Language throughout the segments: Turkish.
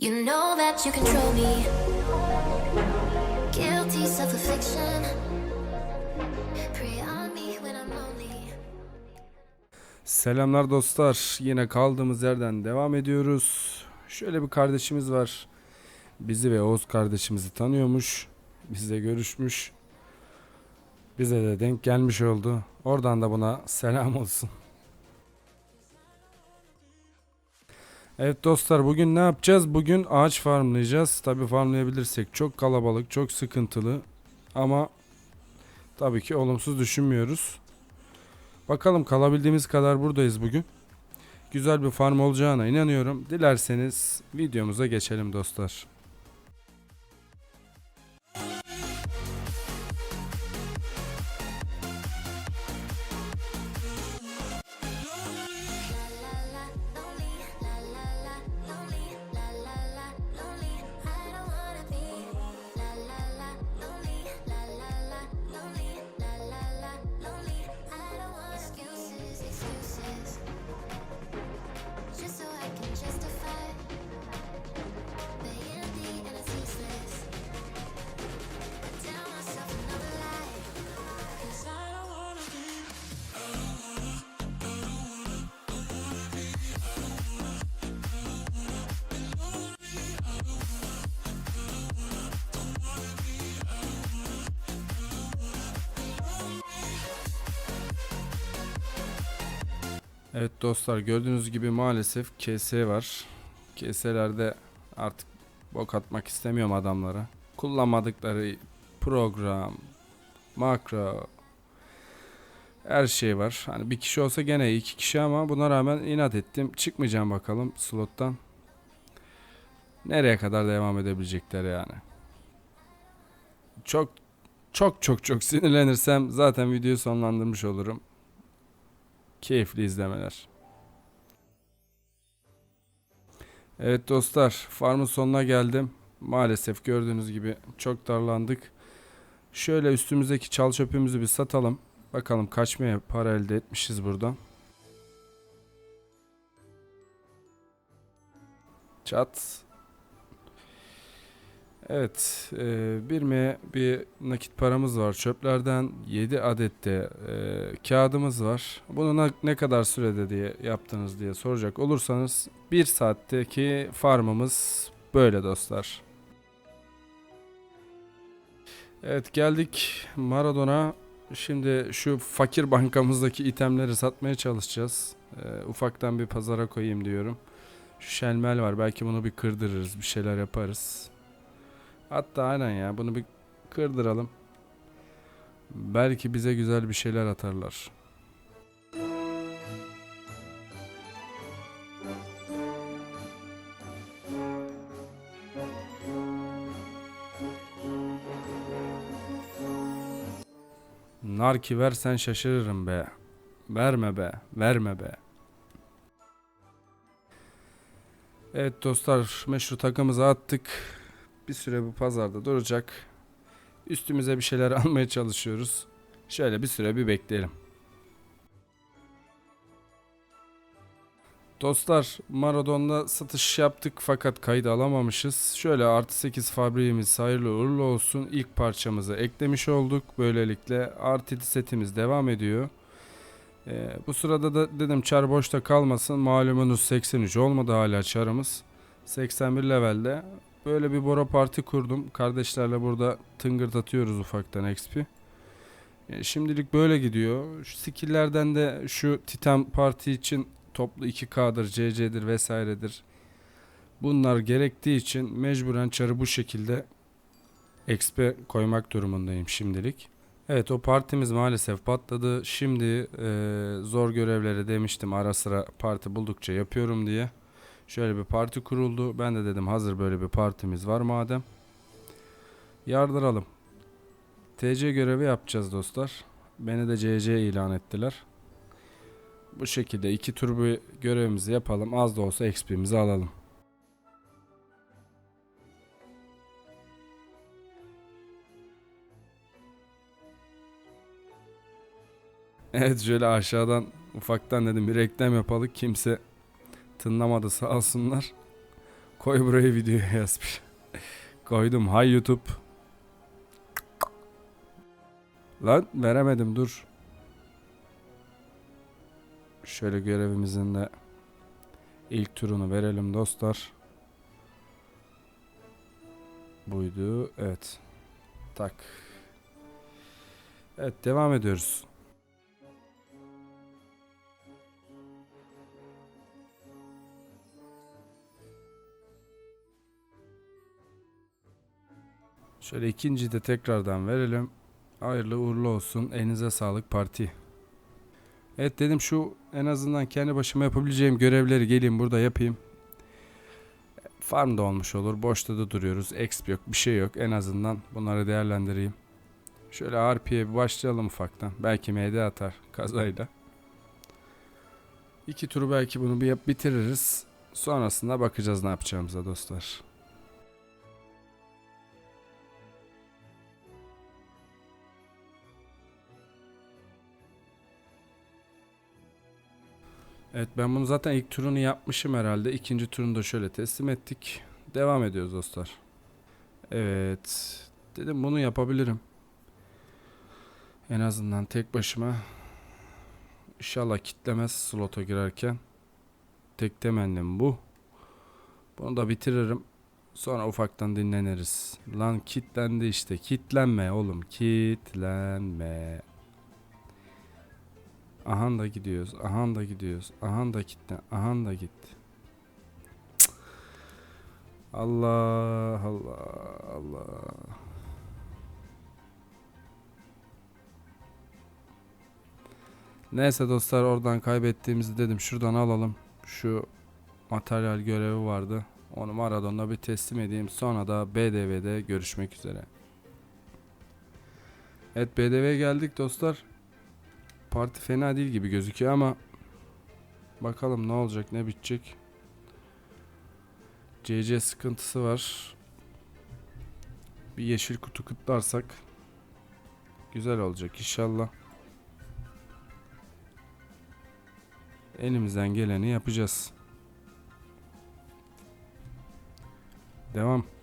You know that you control me. Guilty self affliction. Prey on me when I'm lonely. Selamlar dostlar. Yine kaldığımız yerden devam ediyoruz. Şöyle bir kardeşimiz var. Bizi ve Oğuz kardeşimizi tanıyormuş. Bizle görüşmüş. Bize de denk gelmiş oldu. Oradan da buna selam olsun. Evet dostlar bugün ne yapacağız? Bugün ağaç farmlayacağız. Tabi farmlayabilirsek çok kalabalık, çok sıkıntılı. Ama tabii ki olumsuz düşünmüyoruz. Bakalım kalabildiğimiz kadar buradayız bugün. Güzel bir farm olacağına inanıyorum. Dilerseniz videomuza geçelim dostlar. Evet dostlar gördüğünüz gibi maalesef KS var. KS'lerde artık bok atmak istemiyorum adamlara. Kullanmadıkları program, makro, her şey var. Hani bir kişi olsa gene iki kişi ama buna rağmen inat ettim. Çıkmayacağım bakalım slottan. Nereye kadar devam edebilecekler yani. Çok çok çok çok sinirlenirsem zaten videoyu sonlandırmış olurum. Keyifli izlemeler. Evet dostlar, farmın sonuna geldim. Maalesef gördüğünüz gibi çok darlandık. Şöyle üstümüzdeki çal çöpümüzü bir satalım. Bakalım kaçmaya para elde etmişiz buradan. Çat. Evet, e, bir M bir nakit paramız var. Çöplerden 7 adet de e, kağıdımız var. Bunu ne kadar sürede diye yaptınız diye soracak olursanız 1 saatteki farmımız böyle dostlar. Evet geldik Maradona. Şimdi şu fakir bankamızdaki itemleri satmaya çalışacağız. E, ufaktan bir pazara koyayım diyorum. Şu şelmel var. Belki bunu bir kırdırırız. Bir şeyler yaparız. Hatta aynen ya bunu bir kırdıralım. Belki bize güzel bir şeyler atarlar. Narki versen şaşırırım be. Verme be, verme be. Evet dostlar, meşru takımızı attık. Bir süre bu pazarda duracak. Üstümüze bir şeyler almaya çalışıyoruz. Şöyle bir süre bir bekleyelim. Dostlar Maradon'da satış yaptık fakat kaydı alamamışız. Şöyle artı 8 fabriğimiz hayırlı uğurlu olsun. İlk parçamızı eklemiş olduk. Böylelikle artı 7 setimiz devam ediyor. Ee, bu sırada da dedim çar boşta kalmasın. Malumunuz 83 olmadı hala çarımız. 81 levelde. Böyle bir Bora Parti kurdum. Kardeşlerle burada tıngırdatıyoruz ufaktan XP. E, şimdilik böyle gidiyor. Şu skill'lerden de şu Titan Parti için toplu 2K'dır, CC'dir vesairedir. Bunlar gerektiği için mecburen çarı bu şekilde XP koymak durumundayım şimdilik. Evet o partimiz maalesef patladı. Şimdi e, zor görevleri demiştim ara sıra parti buldukça yapıyorum diye. Şöyle bir parti kuruldu. Ben de dedim hazır böyle bir partimiz var madem. Yardıralım. TC görevi yapacağız dostlar. Beni de CC ilan ettiler. Bu şekilde iki tur bir görevimizi yapalım. Az da olsa XP'mizi alalım. Evet şöyle aşağıdan ufaktan dedim bir reklam yapalım. Kimse tınlamadı sağ olsunlar. Koy buraya videoya yazmış. Koydum. Hay YouTube. Lan veremedim dur. Şöyle görevimizin de ilk turunu verelim dostlar. Buydu. Evet. Tak. Evet devam ediyoruz. Şöyle ikinci de tekrardan verelim. Hayırlı uğurlu olsun. Elinize sağlık parti. Evet dedim şu en azından kendi başıma yapabileceğim görevleri geleyim burada yapayım. Farm da olmuş olur. Boşta da duruyoruz. Exp yok. Bir şey yok. En azından bunları değerlendireyim. Şöyle RP'ye bir başlayalım ufaktan. Belki MD atar kazayla. İki turu belki bunu bir bitiririz. Sonrasında bakacağız ne yapacağımıza dostlar. Evet ben bunu zaten ilk turunu yapmışım herhalde. İkinci turunu da şöyle teslim ettik. Devam ediyoruz dostlar. Evet. Dedim bunu yapabilirim. En azından tek başıma. İnşallah kitlemez slota girerken. Tek temennim bu. Bunu da bitiririm. Sonra ufaktan dinleniriz. Lan kitlendi işte. Kitlenme oğlum. Kitlenme. Ahan da gidiyoruz. Ahan da gidiyoruz. Ahan da gitti. Ahan da gitti. Allah Allah Allah. Neyse dostlar oradan kaybettiğimizi dedim şuradan alalım. Şu materyal görevi vardı. Onu Maradon'da bir teslim edeyim. Sonra da BDV'de görüşmek üzere. Evet BDV'ye geldik dostlar. Parti fena değil gibi gözüküyor ama bakalım ne olacak ne bitecek. CC sıkıntısı var. Bir yeşil kutu kutlarsak güzel olacak inşallah. Elimizden geleni yapacağız. Devam.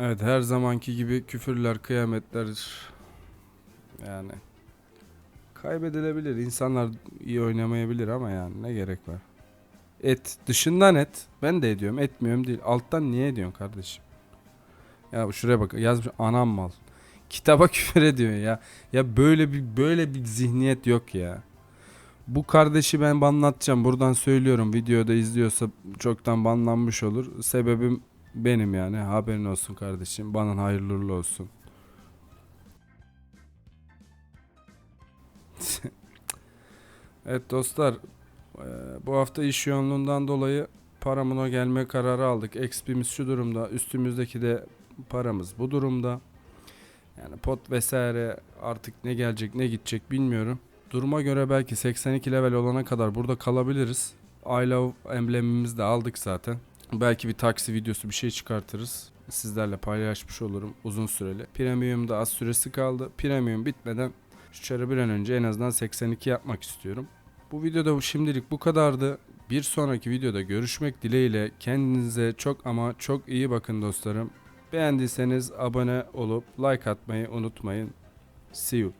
Evet her zamanki gibi küfürler, kıyametler yani kaybedilebilir. İnsanlar iyi oynamayabilir ama yani ne gerek var? Et dışından et. Ben de ediyorum. Etmiyorum değil. Alttan niye ediyorsun kardeşim? Ya şuraya bak yazmış anam mal. Kitaba küfür ediyor ya. Ya böyle bir böyle bir zihniyet yok ya. Bu kardeşi ben banlatacağım. Buradan söylüyorum. Videoda izliyorsa çoktan banlanmış olur. Sebebim benim yani. Haberin olsun kardeşim. Bana hayırlı olsun. evet dostlar. eee, Bu hafta iş yoğunluğundan dolayı paramına gelme kararı aldık. XP'miz şu durumda. Üstümüzdeki de paramız bu durumda. Yani pot vesaire artık ne gelecek ne gidecek bilmiyorum. Duruma göre belki 82 level olana kadar burada kalabiliriz. I love emblemimizi de aldık zaten. Belki bir taksi videosu bir şey çıkartırız. Sizlerle paylaşmış olurum uzun süreli. Premium'da az süresi kaldı. Premium bitmeden şu çarı bir an önce en azından 82 yapmak istiyorum. Bu videoda şimdilik bu kadardı. Bir sonraki videoda görüşmek dileğiyle kendinize çok ama çok iyi bakın dostlarım. Beğendiyseniz abone olup like atmayı unutmayın. See you.